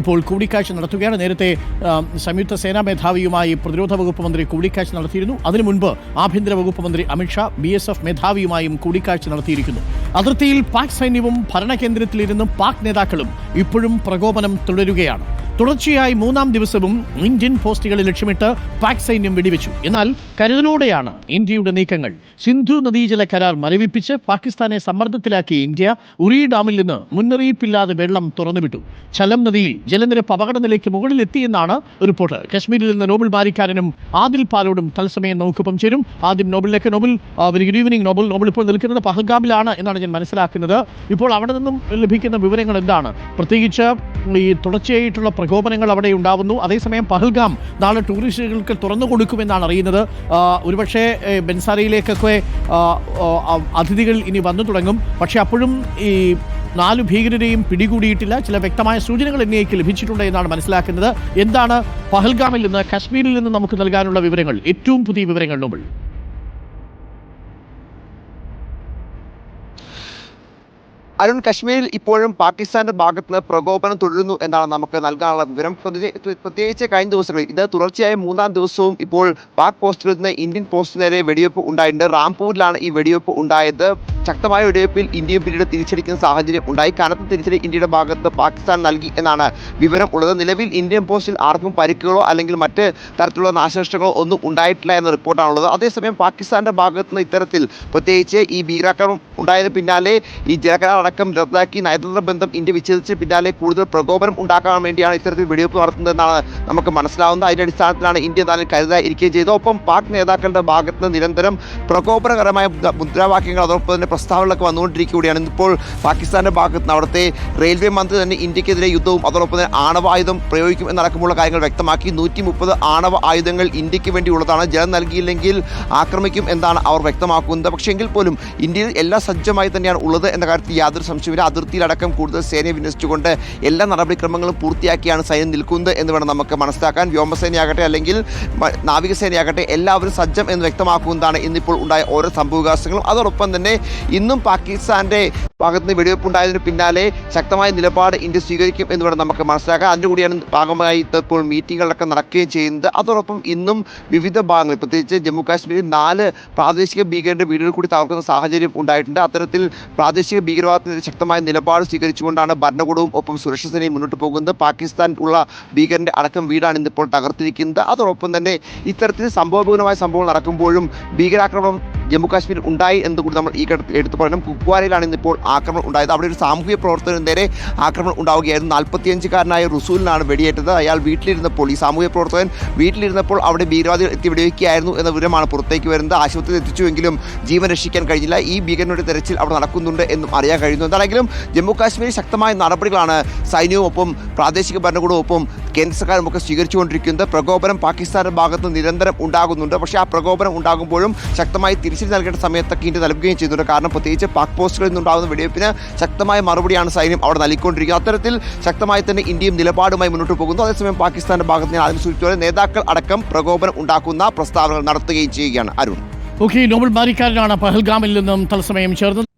ഇപ്പോൾ കൂടിക്കാഴ്ച നടത്തുകയാണ്. നേരത്തെ സംയുക്ത സേനാ മേധാവിയുമായി പ്രതിരോധ വകുപ്പ് മന്ത്രി കൂടിക്കാഴ്ച നടത്തിയിരുന്നു. അതിനു മുൻപ് ആഭ്യന്തര വകുപ്പ് മന്ത്രി അമിത്ഷാ ബി എസ് എഫ് മേധാവിയുമായും കൂടിക്കാഴ്ച നടത്തിയിരിക്കുന്നു. അതിർത്തിയിൽ പാക് സൈന്യവും ഭരണകേന്ദ്രത്തിലിരുന്നും പാക് നേതാക്കളും ഇപ്പോഴും പ്രകോപനം തുടരുകയാണ്. തുടർച്ചയായി മൂന്നാം ദിവസവും ഇന്ത്യൻ പോസ്റ്റുകളെ ലക്ഷ്യമിട്ട് പാക് സൈന്യം വെടിവെച്ചു. എന്നാൽ കരുതലോടെയാണ് ഇന്ത്യയുടെ നീക്കങ്ങൾ. സിന്ധു നദീജല കരാർ മരവിപ്പിച്ച് പാകിസ്ഥാനെ സമ്മർദ്ദത്തിലാക്കി ഇന്ത്യ ഉറി ഡാമിൽ നിന്ന് മുന്നറിയിപ്പില്ലാതെ വെള്ളം തുറന്നുവിട്ടു. ചലം നദിയിൽ ജലനിരപ്പ് അപകടനിലയ്ക്ക് മുകളിലെത്തിയെന്നാണ് റിപ്പോർട്ട്. കശ്മീരിൽ നിന്ന് നോബൽ ബാരിക്കാരനും ആദിൽ പാലോടും തത്സമയം നമുക്കൊപ്പം ചേരും. ആദ്യം നോബലിലേക്ക് Nobel good evening Nobel Nobel ഇപ്പോൾ നിൽക്കുന്നത് പഹൽഗാമിലാണ് എന്നാണ് ഞാൻ മനസ്സിലാക്കുന്നത്. ഇപ്പോൾ അവിടെ നിന്നും ലഭിക്കുന്ന വിവരങ്ങൾ എന്താണ്? പ്രത്യേകിച്ച് ഈ തുടർച്ചയായിട്ടുള്ള പ്രകോപനങ്ങൾ അവിടെ ഉണ്ടാവുന്നു. അതേസമയം പഹൽഗാം നാളെ ടൂറിസ്റ്റുകൾക്ക് തുറന്നു കൊടുക്കുമെന്നാണ് അറിയുന്നത്. ഒരുപക്ഷെ ബെൻസാരയിലേക്കൊക്കെ അതിഥികൾ ഇനി വന്നു തുടങ്ങും. പക്ഷേ അപ്പോഴും ഈ നാലു ഭീകരരെയും പിടികൂടിയിട്ടില്ല. ചില വ്യക്തമായ സൂചനകൾ എന്നേക്ക് ലഭിച്ചിട്ടുണ്ട് എന്നാണ് മനസ്സിലാക്കുന്നത്. എന്താണ് പഹൽഗാമിൽ നിന്ന് കാശ്മീരിൽ നിന്ന് നമുക്ക് നൽകാനുള്ള വിവരങ്ങൾ? ഏറ്റവും പുതിയ വിവരങ്ങൾ നോബിൾ അരുൺ കശ്മീരിൽ ഇപ്പോഴും പാകിസ്ഥാന്റെ ഭാഗത്ത് നിന്ന് പ്രകോപനം തുടരുന്നു എന്നാണ് നമുക്ക് നൽകാനുള്ള വിവരം. പ്രത്യേകിച്ച് കഴിഞ്ഞ ദിവസങ്ങളിൽ ഇത് തുടർച്ചയായ മൂന്നാം ദിവസവും ഇപ്പോൾ പാക് പോസ്റ്റിൽ നിന്ന് ഇന്ത്യൻ പോസ്റ്റിന് നേരെ വെടിവെപ്പ് ഉണ്ടായിട്ടുണ്ട്. റാംപൂരിലാണ് ഈ വെടിവെപ്പ് ഉണ്ടായത്. ശക്തമായ വെടിവെപ്പിൽ ഇന്ത്യയും പിന്നീട് തിരിച്ചടിക്കുന്ന സാഹചര്യം ഉണ്ടായി. കനത്ത തിരിച്ചടി ഇന്ത്യയുടെ ഭാഗത്ത് പാകിസ്ഥാൻ നൽകി എന്നാണ് വിവരം ഉള്ളത്. നിലവിൽ ഇന്ത്യൻ പോസ്റ്റിൽ ആർക്കും പരിക്കുകളോ അല്ലെങ്കിൽ മറ്റ് തരത്തിലുള്ള നാശനഷ്ടങ്ങളോ ഒന്നും ഉണ്ടായിട്ടില്ല എന്ന റിപ്പോർട്ടാണുള്ളത്. അതേസമയം പാകിസ്ഥാന്റെ ഭാഗത്ത് നിന്ന് ഇത്തരത്തിൽ പ്രത്യേകിച്ച് ഈ ഭീകരാക്രമണം ഉണ്ടായതിന് പിന്നാലെ ഈ ജലകരാർ അടക്കം റദ്ദാക്കി നയതന്ത്ര ബന്ധം ഇന്ത്യ വിച്ഛേദിച്ച പിന്നാലെ കൂടുതൽ പ്രകോപനം ഉണ്ടാക്കാൻ വേണ്ടിയാണ് ഇത്തരത്തിൽ വെടിവെപ്പ് നടത്തുന്നതെന്നാണ് നമുക്ക് മനസ്സിലാവുന്നത്. അതിന്റെ അടിസ്ഥാനത്തിലാണ് ഇന്ത്യ താനും കരുതാതിരിക്കുകയും ചെയ്തത്. ഒപ്പം പാക് നേതാക്കളുടെ ഭാഗത്ത് നിന്ന് നിരന്തരം പ്രകോപനകരമായ മുദ്രാവാക്യങ്ങൾ അതോടൊപ്പം തന്നെ പ്രസ്താവനകളൊക്കെ വന്നുകൊണ്ടിരിക്കുകയാണ്. ഇന്നിപ്പോൾ പാകിസ്ഥാന്റെ ഭാഗത്ത് നിന്ന് അവിടുത്തെ റെയിൽവേ മന്ത്രി തന്നെ ഇന്ത്യക്കെതിരെ യുദ്ധവും അതോടൊപ്പം തന്നെ ആണവായുധം പ്രയോഗിക്കും എന്നടക്കമുള്ള കാര്യങ്ങൾ വ്യക്തമാക്കി. നൂറ്റി മുപ്പത് ആണവ ആയുധങ്ങൾ ഇന്ത്യയ്ക്ക് വേണ്ടിയുള്ളതാണ്. ജലം നൽകിയില്ലെങ്കിൽ ആക്രമിക്കും എന്നാണ് അവർ വ്യക്തമാക്കുന്നത്. പക്ഷേ എങ്കിൽ പോലും ഇന്ത്യയിൽ എല്ലാം സജ്ജമായി തന്നെയാണ് ഉള്ളത് എന്ന കാര്യത്തിൽ യാതൊരു സംശയമില്ല അതിർത്തിയിലടക്കം കൂടുതൽ സേനയെ വിന്യസിച്ചുകൊണ്ട് എല്ലാ നടപടിക്രമങ്ങളും പൂർത്തിയാക്കിയാണ് സൈന്യം നിൽക്കുന്നത് എന്ന് വേണം നമുക്ക് മനസ്സിലാക്കാൻ. വ്യോമസേനയാകട്ടെ അല്ലെങ്കിൽ നാവികസേനയാകട്ടെ എല്ലാവരും സജ്ജം എന്ന് വ്യക്തമാക്കുന്നതാണ് ഇന്നിപ്പോൾ ഉണ്ടായ ഓരോ സംഭവവികാസങ്ങളും. അതോടൊപ്പം തന്നെ ഇന്നും പാകിസ്ഥാന്റെ ഭാഗത്ത് നിന്ന് വെടിവെപ്പ് ഉണ്ടായതിന് പിന്നാലെ ശക്തമായ നിലപാട് ഇന്ത്യ സ്വീകരിക്കും എന്ന് വേണം നമുക്ക് മനസ്സിലാക്കാം അതിന്റെ കൂടിയാണ് ഭാഗമായി ഇപ്പോൾ മീറ്റിങ്ങുകളൊക്കെ നടക്കുകയും ചെയ്യുന്നത്. അതോടൊപ്പം ഇന്നും വിവിധ ഭാഗങ്ങളിൽ പ്രത്യേകിച്ച് ജമ്മു കാശ്മീരിൽ നാല് പ്രാദേശിക ഭീകരരുടെ വീടുകൾ കൂടി തകർക്കുന്ന സാഹചര്യം ഉണ്ടായിട്ടുണ്ട്. അത്തരത്തിൽ പ്രാദേശിക ഭീകരവാദത്തിനെതിരെ ശക്തമായ നിലപാട് സ്വീകരിച്ചുകൊണ്ടാണ് ഭരണകൂടവും ഒപ്പം സുരക്ഷാ സേനയും മുന്നോട്ട് പോകുന്നത്. പാകിസ്ഥാൻ ഉള്ള ഭീകരന്റെ അടക്കം വീടാണ് ഇന്നിപ്പോൾ തകർത്തിരിക്കുന്നത്. അതോടൊപ്പം തന്നെ ഇത്തരത്തിൽ സംഭവപൂർണമായ സംഭവങ്ങൾ നടക്കുമ്പോഴും ഭീകരാക്രമണം ജമ്മു കാശ്മീരിൽ ഉണ്ടായി എന്ന് കൂടി നമ്മൾ ഈ ഘട്ടത്തിൽ എടുത്തു പറയണം. കുപ്വാരയിലാണ് ഇന്നിപ്പോൾ ആക്രമണം ഉണ്ടായത്. അവിടെ ഒരു സാമൂഹ്യ പ്രവർത്തകന് നേരെ ആക്രമണം ഉണ്ടാവുകയായിരുന്നു. നാൽപ്പത്തിയഞ്ചുകാരനായ റുസൂലിനാണ് വെടിയേറ്റത്. അയാൾ വീട്ടിലിരുന്നപ്പോൾ ഈ സാമൂഹ്യ പ്രവർത്തകൻ വീട്ടിലിരുന്നപ്പോൾ അവിടെ ഭീകരവാദികൾ എത്തി വെടിവെക്കുകയായിരുന്നു എന്ന വിവരമാണ് പുറത്തേക്ക് വരുന്നത്. ആശുപത്രിയിൽ എത്തിച്ചുവെങ്കിലും ജീവൻ രക്ഷിക്കാൻ കഴിഞ്ഞില്ല. ഈ ഭീകരനുടെ തെരച്ചിൽ അവിടെ നടക്കുന്നുണ്ട് എന്നും അറിയാൻ കഴിയുന്നു. എന്താണെങ്കിലും ജമ്മുകാശ്മീരിൽ ശക്തമായ നടപടികളാണ് സൈന്യവും ഒപ്പം പ്രാദേശിക ഭരണകൂടവും ഒപ്പം കേന്ദ്ര സർക്കാരും ഒക്കെ സ്വീകരിച്ചുകൊണ്ടിരിക്കുന്നത്. പ്രകോപനം പാകിസ്ഥാന്റെ ഭാഗത്ത് നിരന്തരം ഉണ്ടാകുന്നുണ്ട്. പക്ഷേ ആ പ്രകോപനം ഉണ്ടാകുമ്പോഴും ശക്തമായി തിരിച്ചടി നൽകേണ്ട സമയത്തൊക്കെ ഇന്ത്യ നൽകുകയും ചെയ്തിട്ടുണ്ട് കാരണം പ്രത്യേകിച്ച് പാക് പോസ്റ്റുകളിൽ നിന്നുണ്ടാകുന്ന വെടിവെപ്പിന് ശക്തമായ മറുപടിയാണ് സൈന്യം അവിടെ നൽകിക്കൊണ്ടിരിക്കുന്നത്. അത്തരത്തിൽ ശക്തമായി തന്നെ ഇന്ത്യയും നിലപാടുമായി മുന്നോട്ട് പോകുന്നു. അതേസമയം പാകിസ്ഥാന്റെ ഭാഗത്ത് ഞാൻ ആദ്യം സൂചിപ്പിച്ച പോലെ നേതാക്കൾ അടക്കം പ്രകോപനം ഉണ്ടാക്കുന്ന പ്രസ്താവനകൾ നടത്തുകയും ചെയ്യുകയാണ് അരുൺ. ഓക്കെ നോബൽ ബാരിക്കാരനാണ് പഹൽഗാമിൽ നിന്നും തത്സമയം ചേർന്നത്.